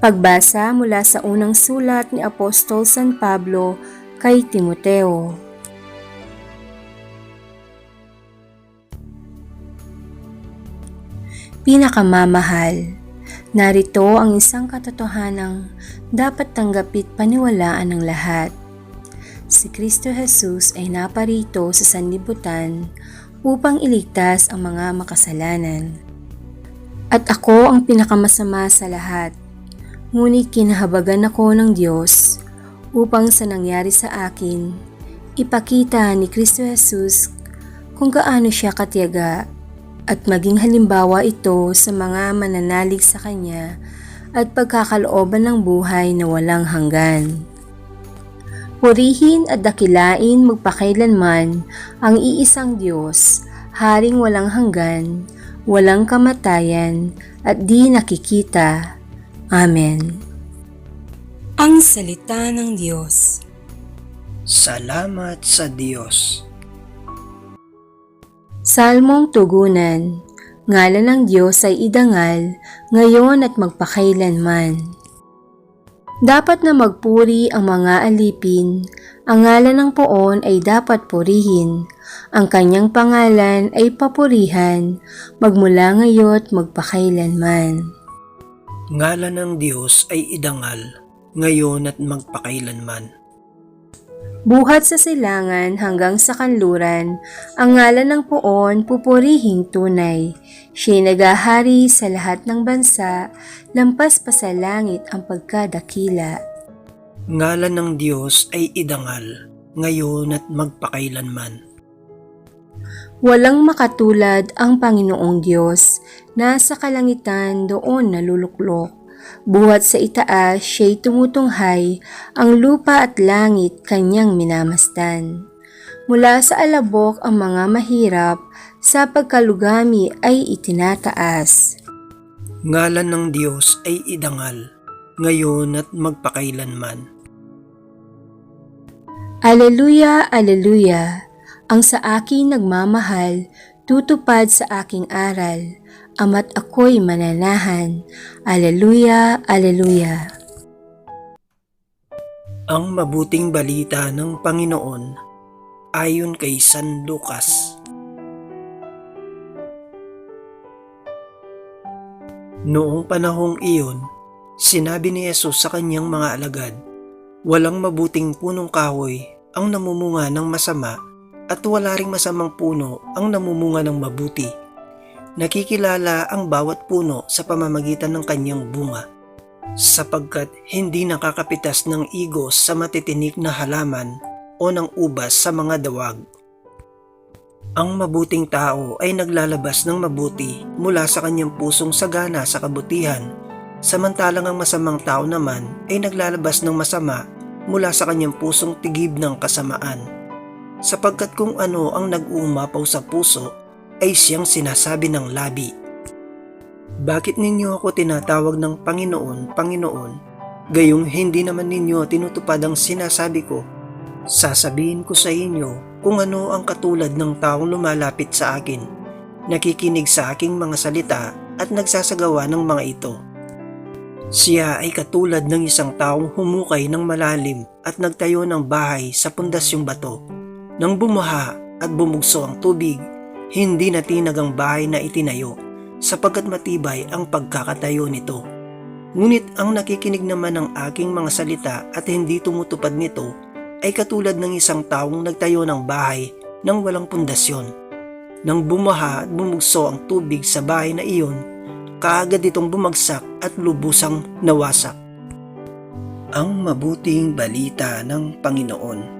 Pagbasa mula sa unang sulat ni Apostol San Pablo kay Timoteo. Pinakamamahal, narito ang isang katotohanang dapat tanggapit paniwalaan ng lahat. Si Kristo Jesus ay naparito sa sanlibutan upang iligtas ang mga makasalanan. At ako ang pinakamasama sa lahat. Ngunit kinahabagan ako ng Diyos upang sa nangyari sa akin, ipakita ni Kristo Jesus kung gaano siya katiyaga at maging halimbawa ito sa mga mananalig sa Kanya at pagkakalooban ng buhay na walang hanggan. Purihin at dakilain magpakailanman ang iisang Diyos, Haring walang hanggan, walang kamatayan, at di nakikita. Amen. Ang Salita ng Diyos Salamat sa Diyos. Salmong Tugunan Ngalan ng Diyos ay idangal, ngayon at magpakailanman. Dapat na magpuri ang mga alipin, ang ngalan ng poon ay dapat purihin, ang kanyang pangalan ay papurihan, magmula ngayo't magpakailanman. Ngalan ng Diyos ay idangal, ngayon at magpakailanman. Buhat sa silangan hanggang sa kanluran, ang ngalan ng poon pupurihing tunay. Siya'y nagahari sa lahat ng bansa, lampas pa sa langit ang pagkadakila. Ngalan ng Diyos ay idangal, ngayon at magpakailanman. Walang makatulad ang Panginoong Diyos, nasa kalangitan doon naluluklok. Buhat sa itaas siya'y tumutunghay, ang lupa at langit kanyang minamastan. Mula sa alabok ang mga mahirap, sa pagkalugami ay itinataas. Ngalan ng Diyos ay idangal, ngayon at magpakailanman. Aleluya, aleluya, ang sa akin nagmamahal, tutupad sa aking aral, ama't ako'y mananahan. Aleluya, aleluya. Ang mabuting balita ng Panginoon ayon kay San Lucas. Noong panahong iyon, sinabi ni Yesus sa kanyang mga alagad, Walang mabuting punong kahoy ang namumunga ng masama at wala ring masamang puno ang namumunga ng mabuti. Nakikilala ang bawat puno sa pamamagitan ng kanyang bunga sapagkat hindi nakakapitas ng igos sa matitinik na halaman o ng ubas sa mga dawag. Ang mabuting tao ay naglalabas ng mabuti mula sa kanyang pusong sagana sa kabutihan, samantalang ang masamang tao naman ay naglalabas ng masama mula sa kanyang pusong tigib ng kasamaan. Sapagkat kung ano ang nag-uumapaw sa puso ay siyang sinasabi ng labi. Bakit ninyo ako tinatawag ng Panginoon, Panginoon, gayong hindi naman ninyo tinutupad ang sinasabi ko? Sasabihin ko sa inyo kung ano ang katulad ng taong lumalapit sa akin, nakikinig sa aking mga salita at nagsasagawa ng mga ito. Siya ay katulad ng isang taong humukay ng malalim at nagtayo ng bahay sa pundasyong bato. Nang bumaha at bumugso ang tubig, hindi natinag ang bahay na itinayo sapagkat matibay ang pagkakatayo nito. Ngunit ang nakikinig naman ng aking mga salita at hindi tumutupad nito ay katulad ng isang taong nagtayo ng bahay nang walang pundasyon. Nang bumaha at bumugso ang tubig sa bahay na iyon, kaagad itong bumagsak at lubusang nawasak. Ang mabuting balita ng Panginoon.